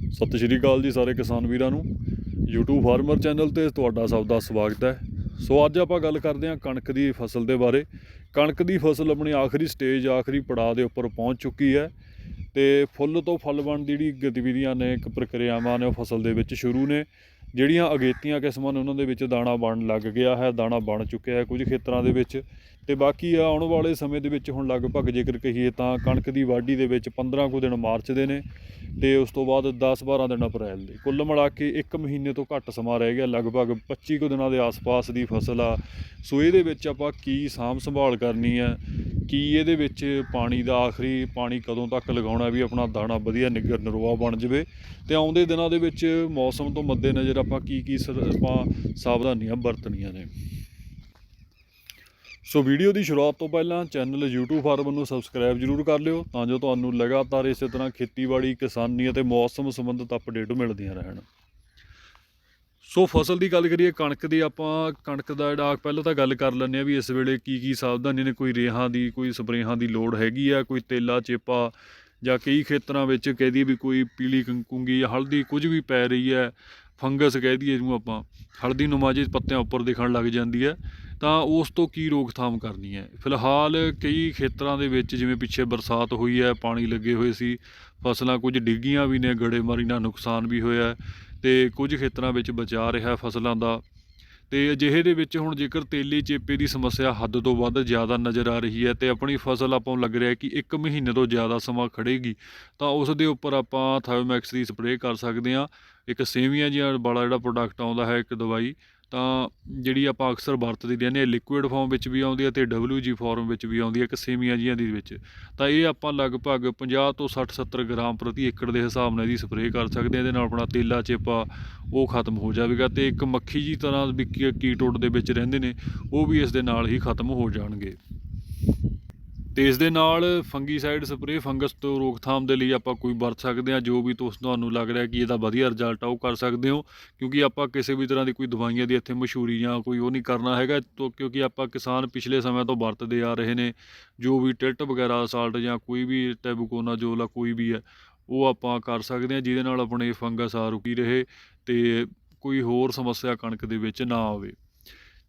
ਸਤਿ ਸ਼੍ਰੀ ਅਕਾਲ ਜੀ ਸਾਰੇ ਕਿਸਾਨ ਵੀਰਾਂ ਨੂੰ। YouTube ਫਾਰਮਰ ਚੈਨਲ ਤੇ ਤੁਹਾਡਾ ਸਭ ਦਾ ਸਵਾਗਤ ਹੈ। ਸੋ ਅੱਜ ਆਪਾਂ ਗੱਲ ਕਰਦੇ ਹਾਂ ਕਣਕ ਦੀ ਫਸਲ ਦੇ ਬਾਰੇ। ਕਣਕ ਦੀ ਫਸਲ ਆਪਣੀ ਆਖਰੀ ਸਟੇਜ ਆਖਰੀ ਪੜਾਅ ਦੇ ਉੱਪਰ ਪਹੁੰਚ ਚੁੱਕੀ ਹੈ। ਤੇ ਫੁੱਲ ਤੋਂ ਫਲ ਬਣਨ ਦੀ ਜਿਹੜੀ ਗਤੀਵਿਧੀਆਂ ਨੇ, ਇੱਕ ਪ੍ਰਕਿਰਿਆਵਾਂ ਨੇ ਉਹ ਫਸਲ ਦੇ ਵਿੱਚ ਸ਼ੁਰੂ ਨੇ। ਜਿਹੜੀਆਂ ਅਗੇਤੀਆਂ ਕਿਸਮਾਂ ਨੇ ਉਹਨਾਂ ਦੇ ਵਿੱਚ ਦਾਣਾ ਬਣ ਲੱਗ ਗਿਆ ਹੈ, ਦਾਣਾ ਬਣ ਚੁੱਕਿਆ ਹੈ ਕੁਝ ਖੇਤਰਾਂ ਦੇ ਵਿੱਚ। ਤੇ ਬਾਕੀ ਆ ਆਉਣ ਵਾਲੇ ਸਮੇਂ ਦੇ ਵਿੱਚ ਹੁਣ ਲਗਭਗ ਜੇਕਰ ਕਹੀਏ ਤਾਂ ਕਣਕ ਦੀ ਵਾਢੀ ਦੇ ਵਿੱਚ 15 ਕੁ ਦਿਨ ਮਾਰਚ ਦੇ ਨੇ ਤੇ ਉਸ ਤੋਂ ਬਾਅਦ 10-12 ਦਿਨ ਅਪ੍ਰੈਲ ਦੇ। ਕੁੱਲ ਮਿਲਾ ਕੇ 1 ਮਹੀਨੇ ਤੋਂ ਘੱਟ ਸਮਾਂ ਰਹਿ ਗਿਆ, ਲਗਭਗ 25 ਕੁ ਦਿਨਾਂ ਦੇ ਆਸ-ਪਾਸ ਦੀ ਫਸਲ ਆ। ਸੋ ਇਹਦੇ ਵਿੱਚ ਆਪਾਂ ਕੀ ਸਾਂਭ ਸੰਭਾਲ ਕਰਨੀ ਹੈ, ਕੀ ਇਹਦੇ ਵਿੱਚ ਪਾਣੀ ਦਾ ਆਖਰੀ ਪਾਣੀ ਕਦੋਂ ਤੱਕ ਲਗਾਉਣਾ ਵੀ ਆਪਣਾ ਦਾਣਾ ਵਧੀਆ ਨਿੱਗਰ ਨਰੋਆ ਬਣ ਜਾਵੇ। ਤੇ ਆਉਂਦੇ ਦਿਨਾਂ ਦੇ ਵਿੱਚ ਮੌਸਮ ਤੋਂ ਮੱਦੇਨਜ਼ਰ ਆਪਾਂ ਕੀ ਕੀ ਸਰ- ਆਪਾਂ ਸਾਵਧਾਨੀਆਂ ਵਰਤਣੀਆਂ ਨੇ। ਸੋ ਵੀਡੀਓ ਦੀ ਸ਼ੁਰੂਆਤ ਤੋਂ ਪਹਿਲਾਂ ਚੈਨਲ YouTube ਫਾਰਮ ਨੂੰ ਸਬਸਕ੍ਰਾਈਬ ਜਰੂਰ ਕਰ ਲਿਓ ਤਾਂ ਜੋ ਤੁਹਾਨੂੰ ਲਗਾਤਾਰ ਇਸੇ ਤਰ੍ਹਾਂ ਖੇਤੀਬਾੜੀ, ਕਿਸਾਨੀ ਅਤੇ ਮੌਸਮ ਸੰਬੰਧਿਤ ਅਪਡੇਟ ਮਿਲਦੀਆਂ ਰਹਿਣ। ਸੋ ਫਸਲ ਦੀ ਗੱਲ ਕਰੀਏ, ਕਣਕ ਦੀ ਆਪਾਂ, ਕਣਕ ਦਾ ਜਿਹੜਾ ਪਹਿਲਾਂ ਤਾਂ ਗੱਲ ਕਰ ਲੈਂਦੇ ਆ ਵੀ ਇਸ ਵੇਲੇ ਕੀ ਕੀ ਸਾਵਧਾਨੀ ਨੇ, ਕੋਈ ਰੇਹਾਂ ਦੀ, ਕੋਈ ਸਪਰੇਹਾਂ ਦੀ ਲੋੜ ਹੈਗੀ ਆ, ਕੋਈ ਤੇਲਾ, ਚੇਪਾ ਜਾਂ ਕਈ ਖੇਤਰਾਂ ਵਿੱਚ ਕਹਿ ਵੀ ਕੋਈ ਪੀਲੀ ਕੰਕੂੰਗੀ ਜਾਂ ਹਲਦੀ ਕੁਝ ਵੀ ਪੈ ਰਹੀ ਹੈ। ਫੰਗਸ ਕਹਿ ਦਈਏ ਜਿਹਨੂੰ ਆਪਾਂ, ਹਲਦੀ ਨੁਮਾ ਜਿਹੇ ਪੱਤਿਆਂ ਉੱਪਰ ਦਿਖਣ ਲੱਗ ਜਾਂਦੀ ਹੈ, ਤਾਂ ਉਸ ਤੋਂ ਕੀ ਰੋਕਥਾਮ ਕਰਨੀ ਹੈ? ਫਿਲਹਾਲ ਕਈ ਖੇਤਰਾਂ ਦੇ ਵਿੱਚ ਜਿਵੇਂ ਪਿੱਛੇ ਬਰਸਾਤ ਹੋਈ ਹੈ, ਪਾਣੀ ਲੱਗੇ ਹੋਏ ਸੀ, ਫਸਲਾਂ ਕੁਝ ਡਿੱਗੀਆਂ ਵੀ ਨੇ, ਗੜੇਮਾਰੀ ਨਾਲ ਨੁਕਸਾਨ ਵੀ ਹੋਇਆ ਹੈ, ਤੇ ਕੁਝ ਖੇਤਰਾਂ ਵਿੱਚ ਬਚਾ ਰਿਹਾ ਫਸਲਾਂ ਦਾ। ਤੇ ਅਜਿਹੇ ਦੇ ਵਿੱਚ ਹੁਣ ਜੇਕਰ ਤੇਲੀ ਚੇਪੇ ਦੀ ਸਮੱਸਿਆ ਹੱਦ ਤੋਂ ਵੱਧ ਜ਼ਿਆਦਾ ਨਜ਼ਰ ਆ ਰਹੀ ਹੈ ਤੇ ਆਪਣੀ ਫਸਲ ਆਪਾਂ ਨੂੰ ਲੱਗ ਰਿਹਾ ਕਿ 1 ਮਹੀਨੇ ਤੋਂ ਜ਼ਿਆਦਾ ਸਮਾਂ ਖੜੇਗੀ ਤਾਂ ਉਸ ਦੇ ਉੱਪਰ ਆਪਾਂ ਥਾਇਓਮੈਕਸ ਦੀ ਸਪਰੇਅ ਕਰ ਸਕਦੇ ਹਾਂ। ਇੱਕ ਸੇਵੀਆਂ ਜਿਹਾ ਵਾਲਾ ਜਿਹੜਾ ਪ੍ਰੋਡਕਟ ਆਉਂਦਾ ਹੈ, ਇੱਕ ਦਵਾਈ ਤਾਂ ਜਿਹੜੀ ਆਪਾਂ ਅਕਸਰ ਵਰਤਦੇ ਰਹਿੰਦੇ ਹਾਂ ਲਿਕੁਇਡ ਫਾਰਮ ਵਿੱਚ ਵੀ ਆਉਂਦੀ ਹੈ ਤੇ WG ਫਾਰਮ ਵਿੱਚ ਵੀ ਆਉਂਦੀ ਹੈ ਕਿ ਸੇਮੀਆਂ ਜੀਆਂ ਦੀ ਵਿੱਚ। ਤਾਂ ਇਹ ਆਪਾਂ ਲਗਭਗ 50 ਤੋਂ 60 70 ਗ੍ਰਾਮ ਪ੍ਰਤੀ ਏਕੜ ਦੇ ਹਿਸਾਬ ਨਾਲ ਇਹਦੀ ਸਪਰੇਅ ਕਰ ਸਕਦੇ ਹਾਂ, ਇਹਦੇ ਨਾਲ ਆਪਣਾ ਤੇਲਾ ਚੇਪਾ ਉਹ ਖਤਮ ਹੋ ਜਾਵੇਗਾ ਤੇ ਇੱਕ ਮੱਖੀ ਜੀ ਤਰ੍ਹਾਂ ਵੀ ਕੀ- ਕੀਟੋਟ ਦੇ ਵਿੱਚ ਰਹਿੰਦੇ ਨੇ, ਉਹ ਵੀ ਇਸ ਦੇ ਨਾਲ ਹੀ ਖਤਮ ਹੋ ਜਾਣਗੇ। ਤੇ ਇਸ ਦੇ ਨਾਲ ਫੰਗੀਸਾਈਡ ਸਪਰੇਅ, ਫੰਗਸ ਤੋਂ ਰੋਕਥਾਮ ਦੇ ਲਈ ਆਪਾਂ ਕੋਈ ਵਰਤ ਸਕਦੇ ਹਾਂ, ਜੋ ਵੀ ਤੁਸ, ਤੁਹਾਨੂੰ ਲੱਗ ਰਿਹਾ ਕਿ ਇਹਦਾ ਵਧੀਆ ਰਿਜ਼ਲਟ ਆ, ਉਹ ਕਰ ਸਕਦੇ ਹੋ। ਕਿਉਂਕਿ ਆਪਾਂ ਕਿਸੇ ਵੀ ਤਰ੍ਹਾਂ ਦੀ ਕੋਈ ਦਵਾਈਆਂ ਦੀ ਇੱਥੇ ਮਸ਼ਹੂਰੀ ਜਾਂ ਕੋਈ ਉਹ ਨਹੀਂ ਕਰਨਾ ਹੈਗਾ ਕਿਉਂਕਿ ਆਪਾਂ ਕਿਸਾਨ ਪਿਛਲੇ ਸਮੇਂ ਤੋਂ ਵਰਤਦੇ ਆ ਰਹੇ ਨੇ, ਜੋ ਵੀ ਟਿਲਟ ਵਗੈਰਾ, ਸਾਲਟ ਜਾਂ ਕੋਈ ਵੀ ਟੈਬੂਕੋਨਾ ਜੋਲਾ ਕੋਈ ਵੀ ਹੈ ਉਹ ਆਪਾਂ ਕਰ ਸਕਦੇ ਹਾਂ, ਜਿਹਦੇ ਨਾਲ ਆਪਣੇ ਫੰਗਸ ਆ ਰੁਕੀ ਰਹੇ ਤੇ ਕੋਈ ਹੋਰ ਸਮੱਸਿਆ ਕਣਕ ਦੇ ਵਿੱਚ ਨਾ ਆਵੇ।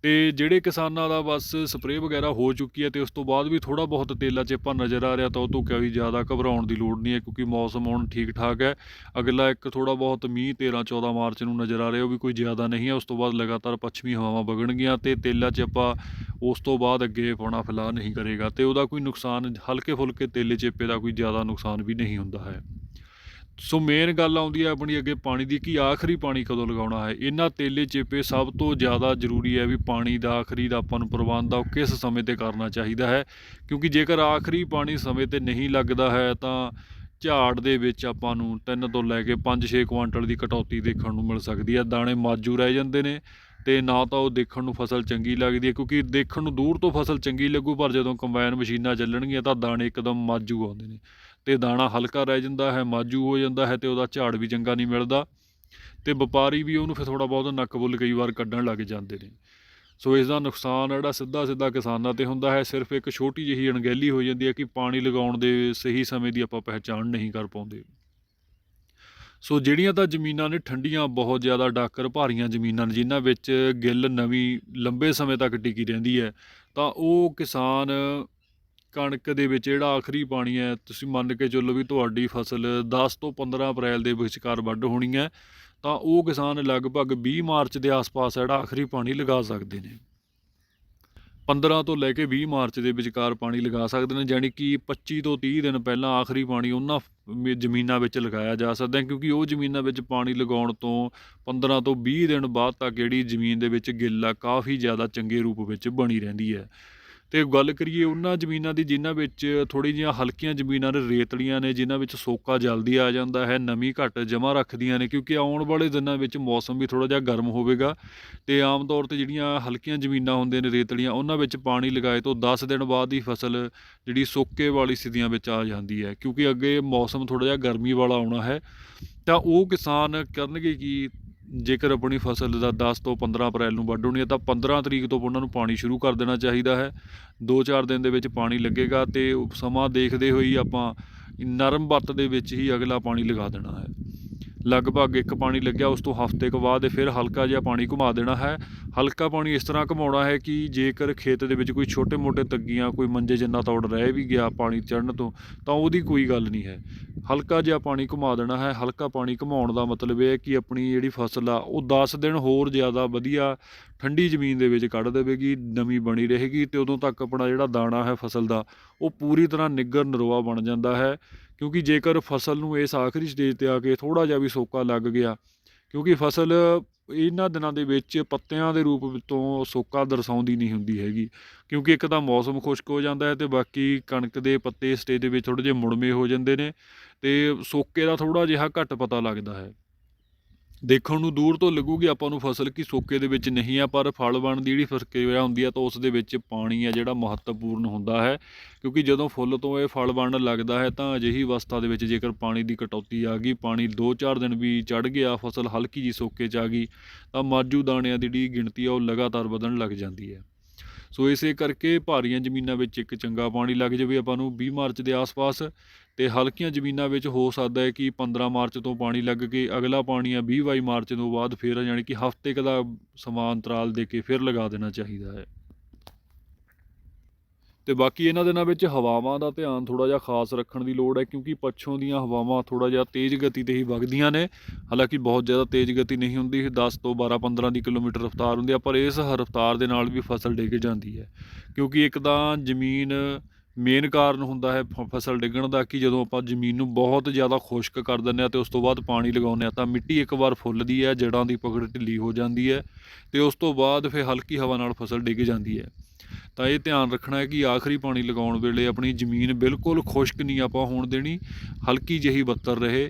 ਤੇ ਜਿਹੜੇ ਕਿਸਾਨਾਂ ਦਾ ਬਸ ਸਪਰੇਅ ਵਗੈਰਾ ਹੋ ਚੁੱਕੀ ਹੈ ਤੇ ਉਸ ਤੋਂ ਬਾਅਦ ਵੀ ਥੋੜਾ ਬਹੁਤ ਤੇਲਾ ਚੇਪਾ ਨਜ਼ਰ ਆ ਰਿਹਾ ਤਾਂ ਉਹ ਤੋਂ ਕੋਈ ਜ਼ਿਆਦਾ ਘਬਰਾਉਣ ਦੀ ਲੋੜ ਨਹੀਂ ਹੈ ਕਿਉਂਕਿ ਮੌਸਮ ਹੁਣ ਠੀਕ ਠਾਕ ਹੈ। ਅਗਲਾ ਇੱਕ ਥੋੜਾ ਬਹੁਤ ਮੀਂਹ 13 14 ਮਾਰਚ ਨੂੰ ਨਜ਼ਰ ਆ ਰਿਹਾ, ਉਹ ਵੀ ਕੋਈ ਜ਼ਿਆਦਾ ਨਹੀਂ ਹੈ। ਉਸ ਤੋਂ ਬਾਅਦ ਲਗਾਤਾਰ ਪੱਛਮੀ ਹਵਾਵਾਂ ਵਗਣਗੀਆਂ ਤੇ ਤੇਲਾ ਚੇਪਾ ਉਸ ਤੋਂ ਬਾਅਦ ਅੱਗੇ ਪਾਉਣਾ ਫਿਲਾ ਨਹੀਂ ਕਰੇਗਾ ਤੇ ਉਹਦਾ ਕੋਈ ਨੁਕਸਾਨ ਹਲਕੇ ਫੁਲਕੇ ਤੇਲੇ ਚੇਪੇ ਦਾ ਕੋਈ ਜ਼ਿਆਦਾ ਨੁਕਸਾਨ ਵੀ ਨਹੀਂ ਹੁੰਦਾ ਹੈ। ਸੋ ਮੇਨ ਗੱਲ ਆਉਂਦੀ ਹੈ ਆਪਣੀ ਅੱਗੇ ਪਾਣੀ ਦੀ ਕਿ ਆਖਰੀ ਪਾਣੀ ਕਦੋਂ ਲਗਾਉਣਾ ਹੈ? ਇਹਨਾਂ ਤੇਲੇ ਚੇਪੇ ਸਭ ਤੋਂ ਜ਼ਿਆਦਾ ਜ਼ਰੂਰੀ ਹੈ ਵੀ ਪਾਣੀ ਦਾ ਆਖਰੀ ਦਾ ਆਪਾਂ ਨੂੰ ਪ੍ਰਬੰਧ ਆ, ਉਹ ਕਿਸ ਸਮੇਂ ਤੇ ਕਰਨਾ ਚਾਹੀਦਾ ਹੈ? ਕਿਉਂਕਿ ਜੇਕਰ ਆਖਰੀ ਪਾਣੀ ਸਮੇਂ ਤੇ ਨਹੀਂ ਲੱਗਦਾ ਹੈ, ਤਾਂ ਝਾੜ ਦੇ ਵਿੱਚ ਆਪਾਂ ਨੂੰ 3 ਤੋਂ ਲੈ ਕੇ 5-6 ਕੁਆਂਟਲ ਦੀ ਕਟੌਤੀ ਦੇਖਣ ਨੂੰ ਮਿਲ ਸਕਦੀ ਹੈ। ਦਾਣੇ ਮਾਜੂ ਰਹਿ ਜਾਂਦੇ ਨੇ ਤੇ ਨਾ ਤਾਂ ਉਹ ਦੇਖਣ ਨੂੰ ਫਸਲ ਚੰਗੀ ਲੱਗਦੀ ਹੈ, ਕਿਉਂਕਿ ਦੇਖਣ ਨੂੰ ਦੂਰ ਤੋਂ ਫਸਲ ਚੰਗੀ ਲੱਗੂ, ਪਰ ਜਦੋਂ ਕੰਬਾਈਨ ਮਸ਼ੀਨਾਂ ਚੱਲਣਗੀਆਂ ਤਾਂ ਦਾਣੇ ਇੱਕਦਮ ਮਾਜੂ ਆਉਂਦੇ ਨੇ। ਤੇ ਦਾਣਾ ਹਲਕਾ ਰਹਿ ਜਾਂਦਾ ਹੈ ਮਾਜੂ ਹੋ ਜਾਂਦਾ ਹੈ ਤੇ ਉਹਦਾ ਝਾੜ ਵੀ ਚੰਗਾ ਨਹੀਂ ਮਿਲਦਾ ਤੇ ਵਪਾਰੀ ਵੀ ਉਹਨੂੰ ਫਿਰ ਥੋੜਾ ਬਹੁਤ ਨੱਕ ਬੁੱਲ ਕਈ ਵਾਰ ਕੱਢਣ ਲੱਗ ਜਾਂਦੇ ਨੇ। ਸੋ ਇਸ ਦਾ ਨੁਕਸਾਨ ਜਿਹੜਾ ਸਿੱਧਾ ਸਿੱਧਾ ਕਿਸਾਨਾਂ ਤੇ ਹੁੰਦਾ ਹੈ, ਸਿਰਫ ਇੱਕ ਛੋਟੀ ਜਿਹੀ ਅਣਗਹਿਲੀ ਹੋ ਜਾਂਦੀ ਹੈ ਕਿ ਪਾਣੀ ਲਗਾਉਣ ਦੇ ਸਹੀ ਸਮੇਂ ਦੀ ਆਪਾਂ ਪਹਿਚਾਣ ਨਹੀਂ ਕਰ ਪਾਉਂਦੇ। ਸੋ ਜਿਹੜੀਆਂ ਤਾਂ ਜ਼ਮੀਨਾਂ ਨੇ ਠੰਡੀਆਂ, ਬਹੁਤ ਜ਼ਿਆਦਾ ਡਾਕਰ ਭਾਰੀਆਂ ਜ਼ਮੀਨਾਂ ਨੇ, ਜਿਨ੍ਹਾਂ ਵਿੱਚ ਗਿੱਲ ਨਵੀਂ ਲੰਬੇ ਸਮੇਂ ਤੱਕ ਟਿਕੀ ਰਹਿੰਦੀ ਹੈ, ਤਾਂ ਉਹ ਕਿਸਾਨ ਕਣਕ ਦੇ ਵਿੱਚ ਜਿਹੜਾ ਆਖਰੀ ਪਾਣੀ ਹੈ, ਤੁਸੀਂ ਮੰਨ ਕੇ ਚੱਲੋ ਵੀ ਤੁਹਾਡੀ ਫਸਲ 10 ਤੋਂ 15 ਅਪ੍ਰੈਲ ਦੇ ਵਿਚਕਾਰ ਵੱਢ ਹੋਣੀ ਹੈ, ਤਾਂ ਉਹ ਕਿਸਾਨ ਲਗਭਗ 20 ਮਾਰਚ ਦੇ ਆਸ-ਪਾਸ ਜਿਹੜਾ ਆਖਰੀ ਪਾਣੀ ਲਗਾ ਸਕਦੇ ਨੇ। 15 ਤੋਂ ਲੈ ਕੇ 20 ਮਾਰਚ ਦੇ ਵਿਚਕਾਰ ਪਾਣੀ ਲਗਾ ਸਕਦੇ ਨੇ ਯਾਨੀ ਕਿ 25 ਤੋਂ 30 ਦਿਨ ਪਹਿਲਾਂ ਆਖਰੀ ਪਾਣੀ ਉਹਨਾਂ ਜ਼ਮੀਨਾਂ ਵਿੱਚ ਲਗਾਇਆ ਜਾ ਸਕਦਾ ਹੈ, ਕਿਉਂਕਿ ਉਹ ਜ਼ਮੀਨਾਂ ਵਿੱਚ ਪਾਣੀ ਲਗਾਉਣ ਤੋਂ 15 ਤੋਂ 20 ਦਿਨ ਬਾਅਦ ਤੱਕ ਜਿਹੜੀ ਜ਼ਮੀਨ ਦੇ ਵਿੱਚ ਗਿੱਲ ਆ, ਕਾਫੀ ਜ਼ਿਆਦਾ ਚੰਗੇ ਰੂਪ ਵਿੱਚ ਬਣੀ ਰਹਿੰਦੀ ਹੈ। ਤੇ ਗੱਲ ਕਰੀਏ ਉਹਨਾਂ ਜ਼ਮੀਨਾਂ ਦੀ, ਜਿਨ੍ਹਾਂ ਵਿੱਚ ਥੋੜੀ ਜਿਹੀਆਂ ਹਲਕੀਆਂ ਜ਼ਮੀਨਾਂ ਨੇ, ਰੇਤਲੀਆਂ ਨੇ, ਜਿਨ੍ਹਾਂ ਵਿੱਚ ਸੋਕਾ ਜਲਦੀ ਆ ਜਾਂਦਾ ਹੈ, ਨਮੀ ਘੱਟ ਜਮ੍ਹਾਂ ਰੱਖਦੀਆਂ ਨੇ, ਕਿਉਂਕਿ ਆਉਣ ਵਾਲੇ ਦਿਨਾਂ ਵਿੱਚ ਮੌਸਮ ਵੀ ਥੋੜਾ ਜਿਹਾ ਗਰਮ ਹੋਵੇਗਾ ਤੇ ਆਮ ਤੌਰ ਤੇ ਜਿਹੜੀਆਂ ਹਲਕੀਆਂ ਜ਼ਮੀਨਾਂ ਹੁੰਦੀਆਂ ਨੇ, ਰੇਤਲੀਆਂ, ਉਹਨਾਂ ਵਿੱਚ ਪਾਣੀ ਲਗਾਏ ਤੋਂ 10 ਦਿਨ ਬਾਅਦ ਹੀ ਫਸਲ ਜਿਹੜੀ ਸੋਕੇ ਵਾਲੀ ਸਥਿਤੀਆਂ ਵਿੱਚ ਆ ਜਾਂਦੀ ਹੈ, ਕਿਉਂਕਿ ਅੱਗੇ ਮੌਸਮ ਥੋੜਾ ਜਿਹਾ ਗਰਮੀ ਵਾਲਾ ਆਉਣਾ ਹੈ, ਤਾਂ ਉਹ ਕਿਸਾਨ ਕਰਨਗੇ ਕਿ ਜੇਕਰ ਆਪਣੀ ਫਸਲ ਦਾ 10 ਤੋਂ 15 ਅਪ੍ਰੈਲ ਨੂੰ ਵੱਢ ਹੋਣੀ ਹੈ ਤਾਂ 15 ਤਰੀਕ ਤੋਂ ਉਹਨਾਂ ਨੂੰ ਪਾਣੀ ਸ਼ੁਰੂ ਕਰ ਦੇਣਾ ਚਾਹੀਦਾ ਹੈ। 2-4 ਦਿਨ ਦੇ ਵਿੱਚ ਪਾਣੀ ਲੱਗੇਗਾ ਤੇ ਸਮਾਂ ਦੇਖਦੇ ਹੋਈ ਆਪਾਂ ਨਰਮ ਬੱਤ ਦੇ ਵਿੱਚ ਹੀ ਅਗਲਾ ਪਾਣੀ ਲਗਾ ਦੇਣਾ ਹੈ। ਲਗਭਗ ਇੱਕ ਪਾਣੀ ਲੱਗਿਆ, ਉਸ ਤੋਂ ਹਫ਼ਤੇ ਕੁ ਬਾਅਦ ਫਿਰ ਹਲਕਾ ਜਿਹਾ ਪਾਣੀ ਘੁਮਾ ਦੇਣਾ ਹੈ। ਹਲਕਾ ਪਾਣੀ ਇਸ ਤਰ੍ਹਾਂ ਘੁਮਾਉਣਾ ਹੈ ਕਿ ਜੇਕਰ ਖੇਤ ਦੇ ਵਿੱਚ ਕੋਈ ਛੋਟੇ-ਮੋਟੇ ਤੱਗੀਆਂ, ਕੋਈ ਮੰਜੇ ਜਿੰਨਾ ਤੌੜ ਰਹਿ ਵੀ ਗਿਆ ਪਾਣੀ ਚੜਨ ਤੋਂ, ਤਾਂ ਉਹਦੀ ਕੋਈ ਗੱਲ ਨਹੀਂ ਹੈ। ਹਲਕਾ ਜਿਹਾ ਪਾਣੀ ਘੁਮਾ ਦੇਣਾ ਹੈ, ਹਲਕਾ ਪਾਣੀ ਘੁਮਾਉਣ ਦਾ ਮਤਲਬ ਇਹ ਹੈ ਕਿ ਆਪਣੀ ਜਿਹੜੀ ਫਸਲ ਆ, ਉਹ 10 ਦਿਨ ਹੋਰ ਜ਼ਿਆਦਾ ਵਧੀਆ ਠੰਡੀ ਜ਼ਮੀਨ ਦੇ ਵਿੱਚ ਕੱਢ ਦੇਵੇਗੀ ਨਮੀ ਬਣੀ ਰਹੇਗੀ ਤੇ ਉਦੋਂ ਤੱਕ ਆਪਣਾ ਜਿਹੜਾ ਦਾਣਾ ਹੈ ਫਸਲ ਦਾ, ਉਹ ਪੂਰੀ ਤਰ੍ਹਾਂ ਨਿੱਗਰ ਨਰੋਆ ਬਣ ਜਾਂਦਾ ਹੈ। ਕਿਉਂਕਿ ਜੇਕਰ ਫਸਲ ਨੂੰ ਇਸ ਆਖਰੀ ਸਟੇਜ ਤੇ ਆ ਕੇ ਥੋੜਾ ਜਿਹਾ ਵੀ ਸੋਕਾ ਲੱਗ ਗਿਆ ਕਿਉਂਕਿ ਫਸਲ ਇਹਨਾਂ ਦਿਨਾਂ ਦੇ ਵਿੱਚ ਪੱਤਿਆਂ ਦੇ ਰੂਪ ਤੋਂ ਸੋਕਾ ਦਰਸਾਉਂਦੀ ਨਹੀਂ ਹੁੰਦੀ ਹੈਗੀ। ਕਿਉਂਕਿ ਇੱਕ ਤਾਂ ਮੌਸਮ ਖੁਸ਼ਕ ਹੋ ਜਾਂਦਾ ਹੈ ਤੇ ਬਾਕੀ ਕਣਕ ਦੇ ਪੱਤੇ ਸਟੇਜ ਦੇ ਵਿੱਚ ਥੋੜੇ ਜਿਹੇ ਮੁੜਵੇਂ ਹੋ ਜਾਂਦੇ ਨੇ ਤੇ ਸੋਕੇ ਦਾ ਥੋੜਾ ਜਿਹਾ ਘੱਟ ਪਤਾ ਲੱਗਦਾ ਹੈ। ਦੇਖਣ ਨੂੰ ਦੂਰ ਤੋਂ ਲੱਗੂਗੀ ਆਪਾਂ ਨੂੰ ਫਸਲ ਕੀ ਸੋਕੇ ਦੇ ਵਿੱਚ ਨਹੀਂ ਆ, ਪਰ ਫਲ ਬਣਨ ਦੀ ਜਿਹੜੀ ਪ੍ਰਕਿਰਿਆ ਹੁੰਦੀ ਆ ਤਾਂ ਉਸ ਦੇ ਵਿੱਚ ਪਾਣੀ ਆ ਜਿਹੜਾ ਮਹੱਤਵਪੂਰਨ ਹੁੰਦਾ ਹੈ। ਕਿਉਂਕਿ ਜਦੋਂ ਫੁੱਲ ਤੋਂ ਇਹ ਫਲ ਬਣਨ ਲੱਗਦਾ ਹੈ ਤਾਂ ਅਜਿਹੀ ਅਵਸਥਾ ਦੇ ਵਿੱਚ ਜੇਕਰ ਪਾਣੀ ਦੀ ਕਟੌਤੀ ਆ ਗਈ, ਪਾਣੀ 2-4 ਦਿਨ ਵੀ ਚੜ ਗਿਆ, ਫਸਲ ਹਲਕੀ ਜੀ ਸੋਕੇ 'ਚ ਆ ਗਈ, ਤਾਂ ਮਾਜੂ ਦਾਣਿਆਂ ਦੀ ਜਿਹੜੀ ਗਿਣਤੀ ਆ ਉਹ ਲਗਾਤਾਰ ਵਧਣ ਲੱਗ ਜਾਂਦੀ ਹੈ। ਸੋ ਇਸੇ ਕਰਕੇ ਭਾਰੀਆਂ ਜ਼ਮੀਨਾਂ ਵਿੱਚ ਇੱਕ ਚੰਗਾ ਪਾਣੀ ਲੱਗ ਜਾਵੇ ਆਪਾਂ ਨੂੰ 20 ਮਾਰਚ ਦੇ ਆਸ-ਪਾਸ ਤੇ ਹਲਕੀਆਂ ਜ਼ਮੀਨਾਂ ਵਿੱਚ ਹੋ ਸਕਦਾ ਹੈ ਕਿ 15 ਮਾਰਚ ਤੋਂ ਪਾਣੀ ਲੱਗ ਕੇ ਅਗਲਾ ਪਾਣੀ ਆ 20 22 ਮਾਰਚ ਤੋਂ ਬਾਅਦ ਫਿਰ ਯਾਨੀ ਕਿ ਹਫ਼ਤੇ ਕੁ ਦਾ ਸਮਾਂ ਅੰਤਰਾਲ ਦੇ ਕੇ ਫਿਰ ਲਗਾ ਦੇਣਾ ਚਾਹੀਦਾ ਹੈ। ਤੇ ਬਾਕੀ ਇਹਨਾਂ ਦਿਨਾਂ ਵਿੱਚ ਹਵਾਵਾਂ ਦਾ ਧਿਆਨ ਥੋੜਾ ਜਿਹਾ ਖਾਸ ਰੱਖਣ ਦੀ ਲੋੜ ਹੈ, ਕਿਉਂਕਿ ਪੱਛੋਂ ਦੀਆਂ ਹਵਾਵਾਂ ਥੋੜਾ ਜਿਹਾ ਤੇਜ਼ ਗਤੀ ਤੇ ਹੀ ਵਗਦੀਆਂ ਨੇ। ਹਾਲਾਂਕਿ ਬਹੁਤ ਜ਼ਿਆਦਾ ਤੇਜ਼ ਗਤੀ ਨਹੀਂ ਹੁੰਦੀ 10 ਤੋਂ 12 15 ਦੀ ਕਿਲੋਮੀਟਰ ਰਫ਼ਤਾਰ ਹੁੰਦੀ ਆ, ਪਰ ਇਸ ਰਫ਼ਤਾਰ ਦੇ ਨਾਲ ਵੀ ਫਸਲ ਡਿੱਗ ਜਾਂਦੀ ਹੈ। ਕਿਉਂਕਿ ਇੱਕ ਤਾਂ ਜ਼ਮੀਨ ਮੇਨ ਕਾਰਨ ਹੁੰਦਾ ਹੈ ਫ- ਫਸਲ ਡਿੱਗਣ ਦਾ, ਕਿ ਜਦੋਂ ਆਪਾਂ ਜ਼ਮੀਨ ਨੂੰ ਬਹੁਤ ਜ਼ਿਆਦਾ ਖੁਸ਼ਕ ਕਰ ਦਿੰਦੇ ਆ ਤੇ ਉਸ ਤੋਂ ਬਾਅਦ ਪਾਣੀ ਲਗਾਉਂਦੇ ਆ ਤਾਂ ਮਿੱਟੀ ਇੱਕ ਵਾਰ ਫੁੱਲਦੀ ਹੈ ਜੜਾਂ ਦੀ ਪਕੜ ਢਿੱਲੀ ਹੋ ਜਾਂਦੀ ਹੈ ਤੇ ਉਸ ਤੋਂ ਬਾਅਦ ਫਿਰ ਹਲਕੀ ਹਵਾ ਨਾਲ ਫਸਲ ਡਿੱਗ ਜਾਂਦੀ ਹੈ। ਤਾਂ ਇਹ ਧਿਆਨ ਰੱਖਣਾ ਹੈ ਕਿ ਆਖਰੀ ਪਾਣੀ ਲਗਾਉਣ ਵੇਲੇ ਆਪਣੀ ਜ਼ਮੀਨ ਬਿਲਕੁਲ ਖੁਸ਼ਕ ਨਹੀਂ ਆਪਾਂ ਹੋਣ ਦੇਣੀ, ਹਲਕੀ ਜਿਹੀ ਬੱਤਰ ਰਹੇ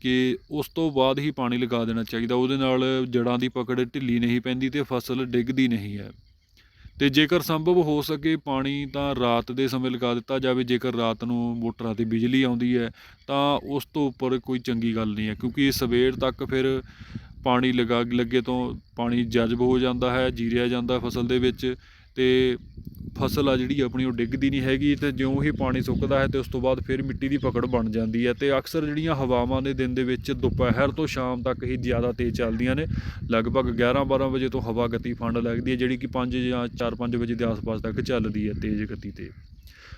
ਕਿ ਉਸ ਤੋਂ ਬਾਅਦ ਹੀ ਪਾਣੀ ਲਗਾ ਦੇਣਾ ਚਾਹੀਦਾ। ਉਹਦੇ ਨਾਲ ਜੜਾਂ ਦੀ ਪਕੜ ਢਿੱਲੀ ਨਹੀਂ ਪੈਂਦੀ ਤੇ ਫਸਲ ਡਿੱਗਦੀ ਨਹੀਂ ਹੈ। ਤੇ ਜੇਕਰ ਸੰਭਵ ਹੋ ਸਕੇ ਪਾਣੀ ਤਾਂ ਰਾਤ ਦੇ ਸਮੇਂ ਲਗਾ ਦਿੱਤਾ ਜਾਵੇ। ਜੇਕਰ ਰਾਤ ਨੂੰ ਮੋਟਰਾਂ ਤੇ ਬਿਜਲੀ ਆਉਂਦੀ ਹੈ ਤਾਂ ਉਸ ਤੋਂ ਉੱਪਰ ਕੋਈ ਚੰਗੀ ਗੱਲ ਨਹੀਂ ਹੈ, ਕਿਉਂਕਿ ਸਵੇਰ ਤੱਕ ਫਿਰ ਪਾਣੀ ਲਗਾ, ਲੱਗੇ ਤੋਂ ਪਾਣੀ ਜਜ਼ਬ ਹੋ ਜਾਂਦਾ ਹੈ, ਜੀਰਿਆ ਜਾਂਦਾ ਫਸਲ ਦੇ ਵਿੱਚ। ਤੇ ਫਸਲ ਆ ਜਿਹੜੀ ਆਪਣੀ ਉਹ ਡਿੱਗਦੀ ਨਹੀਂ ਹੈਗੀ ਤੇ ਜਿਉਂ ਹੀ ਪਾਣੀ ਸੁੱਕਦਾ ਹੈ ਤੇ ਉਸ ਤੋਂ ਬਾਅਦ ਫਿਰ ਮਿੱਟੀ ਦੀ ਪਕੜ ਬਣ ਜਾਂਦੀ ਹੈ ਤੇ ਅਕਸਰ ਜਿਹੜੀਆਂ ਹਵਾਵਾਂ ਨੇ ਦਿਨ ਦੇ ਵਿੱਚ ਦੁਪਹਿਰ ਤੋਂ ਸ਼ਾਮ ਤੱਕ ਹੀ ਜ਼ਿਆਦਾ ਤੇਜ਼ ਚੱਲਦੀਆਂ ਨੇ, ਲਗਭਗ 11-12 ਵਜੇ ਤੋਂ ਹਵਾ ਗਤੀ ਫੰਡ ਲੱਗਦੀ ਹੈ, ਜਿਹੜੀ ਕਿ 5 ਜਾਂ 4-5 ਵਜੇ ਦੇ ਆਸ-ਪਾਸ ਤੱਕ ਚੱਲਦੀ ਹੈ ਤੇਜ਼ ਗਤੀ ਤੇ।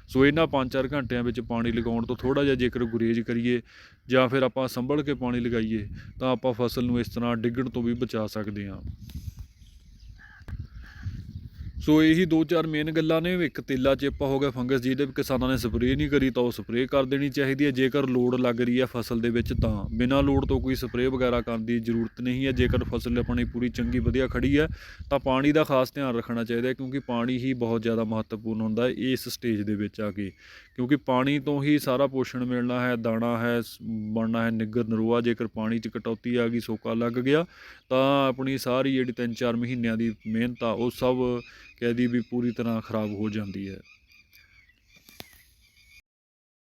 ਸੋ ਇਹਨਾਂ 5-4 ਘੰਟਿਆਂ ਵਿੱਚ ਪਾਣੀ ਲਗਾਉਣ ਤੋਂ ਥੋੜਾ ਜਿਹਾ ਜੇਕਰ ਗੁਰੇਜ਼ ਕਰੀਏ ਜਾਂ ਫਿਰ ਆਪਾਂ ਸੰਭਲ ਕੇ ਪਾਣੀ ਲਗਾਈਏ, ਤਾਂ ਆਪਾਂ ਫਸਲ ਨੂੰ ਇਸ ਤਰ੍ਹਾਂ ਡਿੱਗਣ ਤੋਂ ਵੀ ਬਚਾ ਸਕਦੇ ਹਾਂ। ਸੋ ਇਹੀ ਦੋ ਚਾਰ ਮੇਨ ਗੱਲਾਂ ਨੇ ਇੱਕ ਤੇਲਾ ਚੇਪਾ ਹੋ ਗਿਆ ਫੰਗਸ, ਜਿਹਦੇ ਕਿਸਾਨਾਂ ਨੇ ਸਪਰੇਅ ਨਹੀਂ ਕਰੀ, ਤਾਂ ਉਹ ਸਪਰੇਅ ਕਰ ਦੇਣੀ ਚਾਹੀਦੀ ਹੈ। ਜੇਕਰ ਲੋੜ ਲੱਗ ਰਹੀ ਹੈ ਫਸਲ ਦੇ ਵਿੱਚ, ਤਾਂ ਬਿਨਾਂ ਲੋੜ ਤੋਂ ਕੋਈ ਸਪਰੇਅ ਵਗੈਰਾ ਕਰਨ ਦੀ ਜ਼ਰੂਰਤ ਨਹੀਂ ਹੈ। ਜੇਕਰ ਫਸਲ ਆਪਣੀ ਪੂਰੀ ਚੰਗੀ ਵਧੀਆ ਖੜੀ ਹੈ, ਤਾਂ ਪਾਣੀ ਦਾ ਖਾਸ ਧਿਆਨ ਰੱਖਣਾ ਚਾਹੀਦਾ ਹੈ, ਕਿਉਂਕਿ ਪਾਣੀ ਹੀ ਬਹੁਤ ਜ਼ਿਆਦਾ ਮਹੱਤਵਪੂਰਨ ਹੁੰਦਾ ਹੈ ਇਸ ਸਟੇਜ ਦੇ ਵਿੱਚ ਆ ਕੇ। ਕਿਉਂਕਿ ਪਾਣੀ ਤੋਂ ਹੀ ਸਾਰਾ ਪੋਸ਼ਣ ਮਿਲਣਾ ਹੈ, ਦਾਣਾ ਹੈ, ਬਣਨਾ ਹੈ ਨਿੱਗਰ ਨਰੋਆ, ਜੇਕਰ ਪਾਣੀ 'ਚ ਕਟੌਤੀ ਆ ਗਈ, ਸੋਕਾ ਲੱਗ ਗਿਆ, ਤਾਂ ਆਪਣੀ ਸਾਰੀ ਜਿਹੜੀ 3-4 ਮਹੀਨਿਆਂ ਦੀ ਮਿਹਨਤ ਆ, ਉਹ ਸਭ ਕਹਿ ਦੀ ਵੀ ਪੂਰੀ ਤਰ੍ਹਾਂ ਖਰਾਬ ਹੋ ਜਾਂਦੀ ਹੈ।